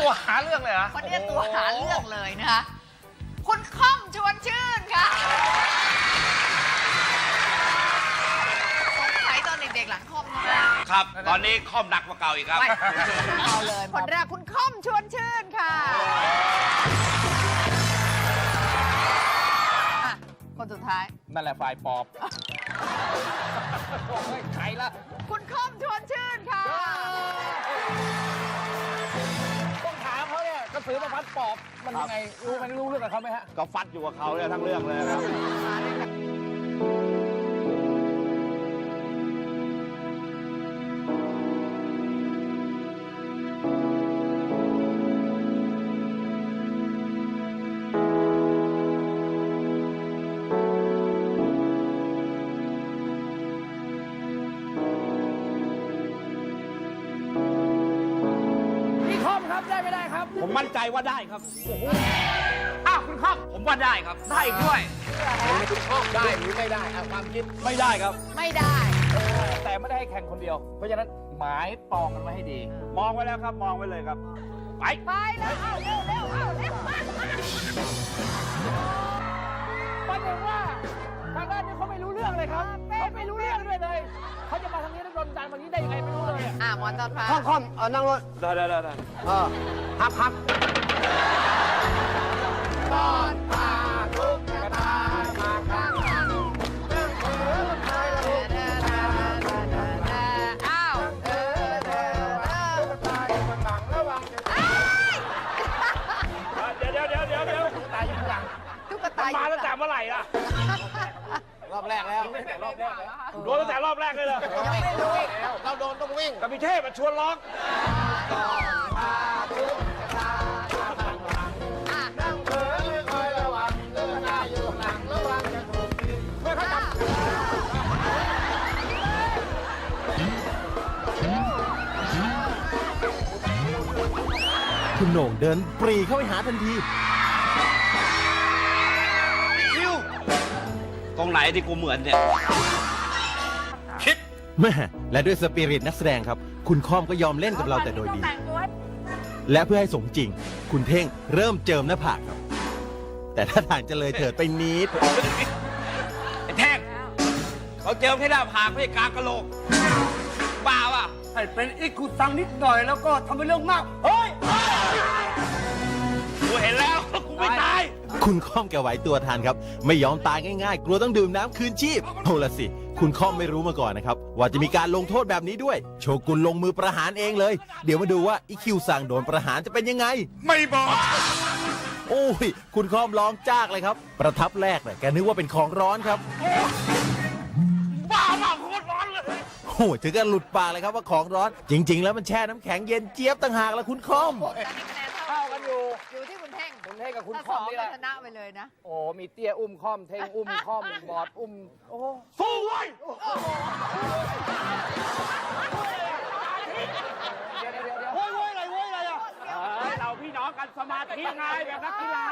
ตัวหาเรื่องเลยเหรอคนเนี้ยตัวหาเรื่องเลยนะคะคุณค่อมชวนชื่นค่ะสงสัยตอนเด็กๆหลังค่อมมากครับ ตอนนี้คอมหนักกว่าเก่าอีกครับ ไม่เอาเลยคนแรกคุณค่อมชวนชื่นค่ะอะ คนสุดท้าย นั่นแหละฝ่ายปอบโอ้ยใครละคุณค่อมชวนชื่นค่ะ เขาเนี่ยกระสือมาฟัดปอบมันยังไงรู้มันรู้เรื่องกับเขาไหมฮะ ก็ฟัดอยู่กับเขาเนี่ยทั้งเรื่องเลยครับ คอมครับได้ไม่ได้ครับ ผมมั่นใจว่าได้ครับอ้าวคุณคอมผมว่าได้ครับ ได้อีกด้วยคุณคอมได้หรือไม่ได้อะความคิดไม่ได้ครับ ไม่ได้ แต่ไม่ได้ให้แข่งคนเดียว เพราะฉะนั้นหมายปองกันไว้ให้ดี มองไว้แล้วครับ มองไว้เลยครับ ไป ไปแล้วเอาเร็วเร็วเอาเร็วมามาประเด็นว่า หมอนตอนพาคอมคอมเออนั่งรถได้ได้ได้ได้เออฮับฮับอ้าวเออเออเออเดี๋ยวเดี๋ยวเดี๋ยวเดี๋ยวเดี๋ยวตายอยู่ข้างหลังตุ๊กตามาตั้งแต่เมื่อไหร่ล่ะ รอบแรกแล้ว รอบแรกแล้วโดนตั้งแต่รอบแรกเลยเหรอเราโดนต้องวิ่งกับพี่เทพมาชวนร้องคุณโหน่งเดินปรีเข้าไปหาทันที ไหนที่กูเหมือนเนี่ยคิดแม่และด้วยสปิริตนักแสดงครับ คุณค่อมก็ยอมเล่นกับเราแต่โดยดีและเพื่อให้สมจริง คุณเท่งเริ่มเจิมหน้าผากครับ แต่ถ้าทางจะเลยเถิดไปนิด ไอ้แท่งเขาเจอแค่หน้าผากไม่ใช่กลางกะโหลกบ้าป่ะให้เป็นอีกขุดตังนิดหน่อยแล้วก็ทำเป็นเรื่องมาก เฮ้ย กูเห็นแล้ว กูไม่ตาย คุณค่อมแกไหวตัวทันครับ ไม่ยอมตายง่ายๆ กลัวต้องดื่มน้ำคืนชีพเอาละสิ คุณค่อมไม่รู้มาก่อนนะครับ ว่าจะมีการลงโทษแบบนี้ด้วย โชกุนลงมือประหารเองเลย เดี๋ยวมาดูว่าอีคิวสั่งโดนประหารจะเป็นยังไง ไม่บอก โอ้ย คุณค่อมร้องจากเลยครับ ประทับแรกเนี่ยแกนึกว่าเป็นของร้อนครับบ้าเปล่าโคตรร้อนเลย โอ้ยถึงกับหลุดปากเลยครับว่าของร้อน จริง ๆ แล้วมันแช่น้ำแข็งเย็นเจี๊ยบต่างหากละคุณค่อมตอนนี้คะแนนเท่าเข้ากันอยู่ อยู่ที่ คุณเท่งคุณเท่งกับคุณถ้าคสออมงนี่แหก็ละ ชนะไปเลยนะ โอ้ มีเตี้ยอุ้มคอม เท่งอุ้มคอม บอดอุ้ม โอ้ สู้เว้ยเดี๋ยวเดี๋ยวเดี๋ยวโว้ยโว้ยอะไรโว้ยอะไรอะเอ้ยเราพี่น้องกันสมาธิไงแบบนักกีฬา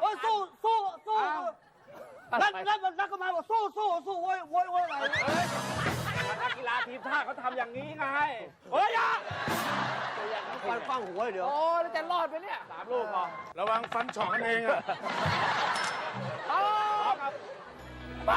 โอ้ยสู้สู้สู้นั่นนั่นมันนักก็มาบอกสู้สู้สู้โว้ยโว้ยโว้ยอะไรนักกีฬาทีมชาติเขาทำอย่างนี้ไงเฮ้ย อย่าฟันฟังหัวเดี๋ยวโอ้แล้วจะรอดไปเนี่ยสามลูกพอระวังฟันฉอกกันเองอะ เอาไป